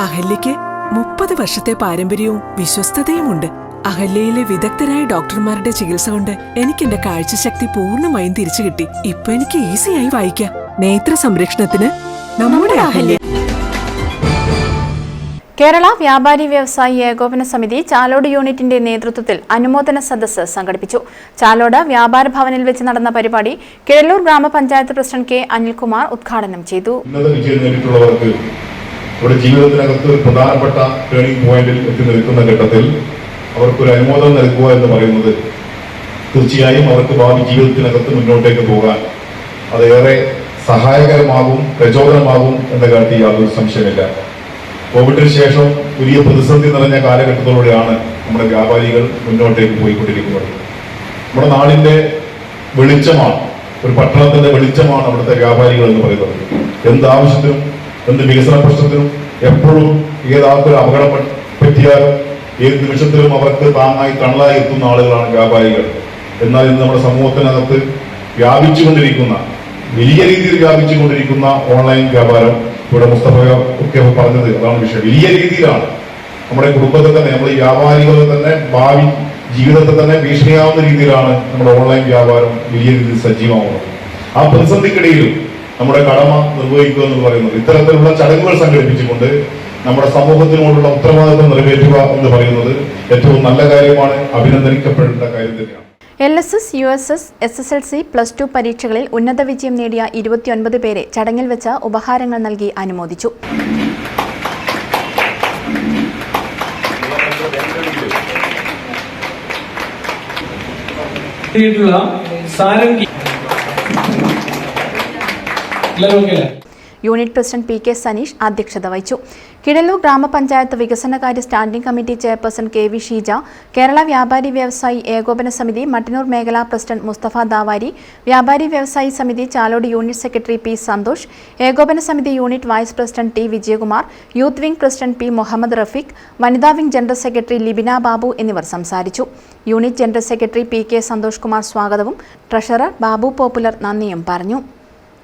അഹല്യയ്ക്ക് മുപ്പത് വർഷത്തെ പാരമ്പര്യവും വിശ്വസ്തതയുമുണ്ട്. അഹല്യയിലെ വിദഗ്ധരായ ഡോക്ടർമാരുടെ ചികിത്സ കൊണ്ട് എനിക്ക് എന്റെ കാഴ്ചശക്തി പൂർണമായും തിരിച്ചു കിട്ടി. ഇപ്പൊ എനിക്ക് ഈസിയായി വായിക്കാം. നേത്ര സംരക്ഷണത്തിന് നമ്മുടെ അഹല്യ. കേരള വ്യാപാരി വ്യവസായി ഏകോപന സമിതി ചാലോട് യൂണിറ്റിന്റെ നേതൃത്വത്തിൽ അനുമോദന സദസ്സ് സംഘടിപ്പിച്ചു. ചാലോട് വ്യാപാര ഭവനിൽ വെച്ച് നടന്ന പരിപാടി കിഴല്ലൂർ ഗ്രാമപഞ്ചായത്ത് പ്രസിഡന്റ് കെ അനിൽകുമാർ ഉദ്ഘാടനം ചെയ്തു. അവരുടെ ജീവിതത്തിനകത്ത് പ്രധാനപ്പെട്ട ടേണിംഗ് പോയിന്റിൽ എത്തി നിൽക്കുന്ന ഘട്ടത്തിൽ അവർക്കൊരു അനുമോദനം നൽകുക എന്ന് പറയുന്നത് തീർച്ചയായും അവർക്ക് ഭാവി ജീവിതത്തിനകത്ത് മുന്നോട്ടേക്ക് പോകാൻ അതേറെ സഹായകരമാകും പ്രചോദനമാകും എന്ന കാര്യത്തിൽ യാതൊരു സംശയമില്ല കോവിഡിന് ശേഷം വലിയ പ്രതിസന്ധി നിറഞ്ഞ കാലഘട്ടത്തിലൂടെയാണ് നമ്മുടെ വ്യാപാരികൾ മുന്നോട്ടേക്ക് പോയിക്കൊണ്ടിരിക്കുന്നത്. നമ്മുടെ നാടിന്റെ വെളിച്ചമാണ് ഒരു പട്ടണത്തിന്റെ വെളിച്ചമാണ് അവിടുത്തെ വ്യാപാരികൾ എന്ന് പറയുന്നത്. എന്ത് ആവശ്യത്തിനും എന്ത് വികസന പ്രശ്നത്തിനും എപ്പോഴും ഏതാത്തൊരു അപകടം പറ്റിയാൽ ഏത് നിമിഷത്തിലും അവർക്ക് താങ്ങായി തണലായി എത്തുന്ന ആളുകളാണ് വ്യാപാരികൾ. എന്നാൽ ഇന്ന് നമ്മുടെ സമൂഹത്തിനകത്ത് വ്യാപിച്ചുകൊണ്ടിരിക്കുന്ന വലിയ രീതിയിൽ വ്യാപിച്ചുകൊണ്ടിരിക്കുന്ന ഓൺലൈൻ വ്യാപാരം ഇവിടെ മുസ്തഫ ഒക്കെ പറഞ്ഞത് അതാണ് വിഷയം. വലിയ രീതിയിലാണ്. നമ്മുടെ കുടുംബത്തെ തന്നെ നമ്മുടെ വ്യാപാരികളെ തന്നെ ഭാവി ജീവിതത്തെ തന്നെ ഭീഷണിയാവുന്ന രീതിയിലാണ് നമ്മുടെ ഓൺലൈൻ വ്യാപാരം വലിയ രീതിയിൽ സജീവമാവുന്നത്. ആ പ്രതിസന്ധിക്കിടയിലും നമ്മുടെ കടമ നിർവഹിക്കുക എന്ന് പറയുന്നത്. ഇത്തരത്തിലുള്ള ചടങ്ങുകൾ സംഘടിപ്പിച്ചുകൊണ്ട് നമ്മുടെ സമൂഹത്തിനോടുള്ള ഉത്തരവാദിത്വം നിറവേറ്റുക എന്ന് പറയുന്നത് ഏറ്റവും നല്ല കാര്യമാണ്. അഭിനന്ദിക്കപ്പെടേണ്ട കാര്യം തന്നെയാണ്. L S S U S S S S L C plus two പരീക്ഷകളിൽ ഉന്നത വിജയം നേടിയ ഇരുപത്തിയൊൻപത് പേരെ ചടങ്ങിൽ വെച്ച് ഉപഹാരങ്ങൾ നൽകി അനുമോദിച്ചു. Sarangi unit president P K Saneesh അധ്യക്ഷത വഹിച്ചു. കിഴല്ലൂർ ഗ്രാമപഞ്ചായത്ത് വികസനകാര്യ standing committee chairperson K V Sheeja Kerala Vyapari Vyavasayi Ekopana സമിതി മട്ടന്നൂർ മേഖലാ president Mustafa Davari Vyapari Vyavasayi Samithi Chalode unit secretary P Santhosh Ekopana Samithi unit vice president T Vijayakumar youth wing president P Muhammad Rafeeq വനിതാ wing general secretary Libina Babu എന്നിവർ സംസാരിച്ചു. Unit general secretary P K Santhosh Kumar സ്വാഗതവും treasurer Babu popular നന്ദിയും പറഞ്ഞു.